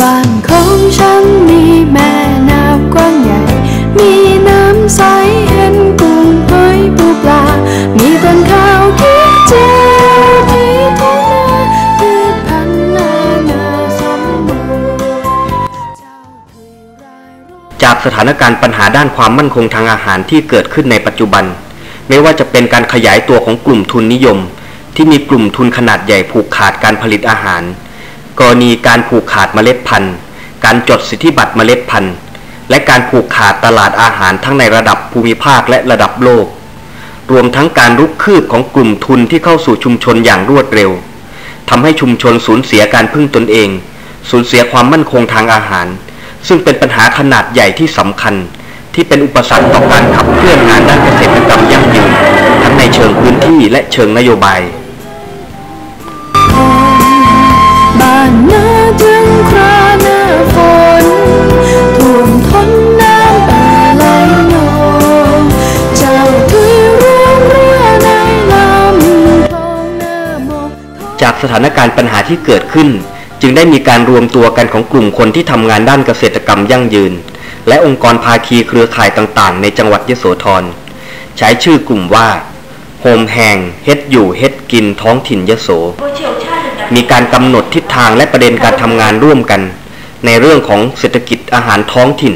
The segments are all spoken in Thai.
บ้านของฉัน สถานการณ์ปัญหาด้านความมั่นคงทางอาหารที่เกิดขึ้นในปัจจุบัน ไม่ว่าจะเป็นการขยายตัวของกลุ่มทุนนิยม ที่มีกลุ่มทุนขนาดใหญ่ผูกขาดการผลิตอาหาร กรณีการผูกขาดเมล็ดพันธุ์ การจดสิทธิบัตรเมล็ดพันธุ์ และการผูกขาดตลาดอาหารทั้งในระดับภูมิภาคและระดับโลก รวมทั้งการรุกคืบของกลุ่มทุนที่เข้าสู่ชุมชนอย่างรวดเร็วทำให้ชุมชนสูญเสียการพึ่งตนเอง สูญเสียความมั่นคงทางอาหาร ซึ่งเป็นปัญหาขนาดใหญ่ที่สำคัญ ที่เป็นอุปสรรคต่อการขับเคลื่อนงานด้านเกษตรกรรมยั่งยืนทั้งในเชิงพื้นที่และเชิงนโยบายบ้านนาถึงคราหน้าฝนท่วมท้นน้ำป่าไหลนองเจ้าถุยเรือเรือในลำคลองหน้ามองจากสถานการณ์ปัญหาที่เกิดขึ้น จึงได้มีการรวมตัวกันของกลุ่มคนที่ทำงานด้านเกษตรกรรมยั่งยืน และองค์กรภาคีเครือข่ายต่างๆ ในจังหวัดยโสธร ใช้ชื่อกลุ่มว่าโฮมแหงเฮ็ดอยู่เฮ็ดกินท้องถิ่นยโส มีการกำหนดทิศทางและประเด็นการทำงานร่วมกัน ในเรื่องของเศรษฐกิจอาหารท้องถิ่น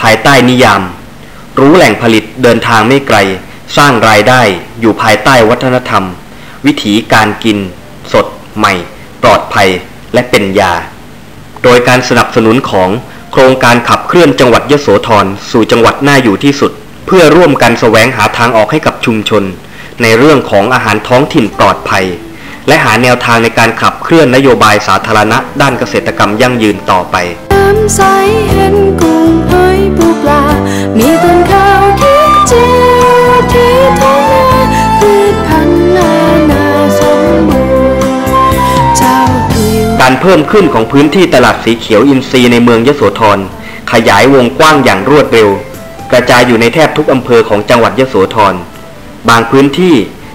ภายใต้นิยาม รู้แหล่งผลิตเดินทางไม่ไกล สร้างรายได้อยู่ภายใต้วัฒนธรรม วิถีการกิน สด ใหม่ ปลอดภัย และเป็นยา โดยการสนับสนุนของโครงการขับเคลื่อนจังหวัดยโสธรสู่จังหวัดน่าอยู่ที่สุด เพื่อร่วมกันแสวงหาทางออกให้กับชุมชน ในเรื่องของอาหารท้องถิ่นปลอดภัย และหาแนวทางในการขับเคลื่อนนโยบายสาธารณะด้านเกษตรกรรมยั่งยืนต่อไป การเพิ่มขึ้นของพื้นที่ตลาดสีเขียวอินทรีย์ในเมืองยโสธร ขยายวงกว้างอย่างรวดเร็ว กระจายอยู่ในแทบทุกอำเภอของจังหวัดยโสธร บางพื้นที่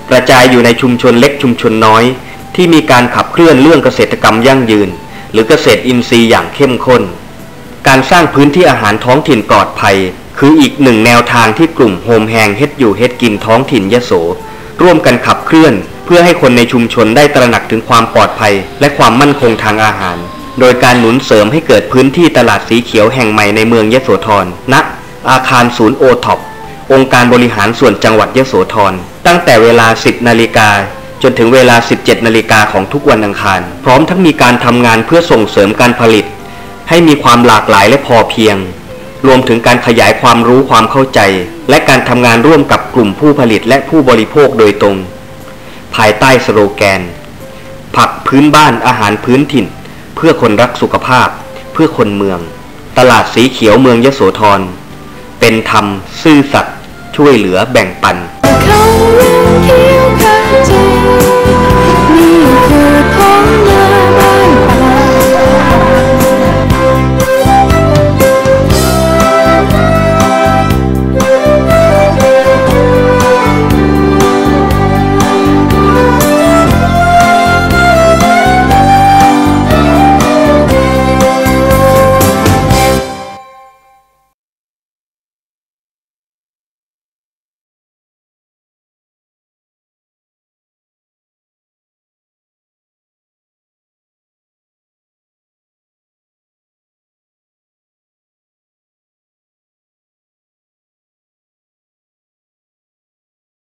กระจายอยู่ในชุมชนเล็กชุมชนน้อย ที่มีการขับเคลื่อนเรื่องเกษตรกรรมยั่งยืน หรือเกษตรอินทรีย์อย่างเข้มข้น การสร้างพื้นที่อาหารท้องถิ่นปลอดภัย คืออีกหนึ่งแนวทางที่กลุ่มโฮมแฮงเฮ็ดอยู่เฮ็ดกินท้องถิ่นยโส ร่วมกันขับเคลื่อน พื่อให้คนในชุมชนได้ตระหนักถึงความปลอดภัย และความมั่นคงทางอาหาร โดยการหนุนเสริมให้เกิดพื้นที่ตลาดสีเขียวแห่งใหม่ในเมืองยโสธรณอาคารศูนย์โอท็อปองค์การบริหารส่วนจังหวัดยโสธร ตั้งแต่เวลา 10 นาฬิกาจนถึงเวลา 17 นาฬิกาของทุกวันอังคาร พร้อมทั้งมีการทำงานเพื่อส่งเสริมการผลิต ให้มีความหลากหลายและพอเพียง รวมถึงการขยายความรู้ความเข้าใจ และการทำงานร่วมกับกลุ่มผู้ผลิตและผู้บริโภคโดยตรง ภายใต้สโลแกน ผักพื้นบ้านอาหารพื้นถิ่น เพื่อคนรักสุขภาพ เพื่อคนเมือง ตลาดสีเขียวเมืองยโสธร เป็นธรรม ซื่อสัตย์ช่วยเหลือแบ่งปันเขาเรียก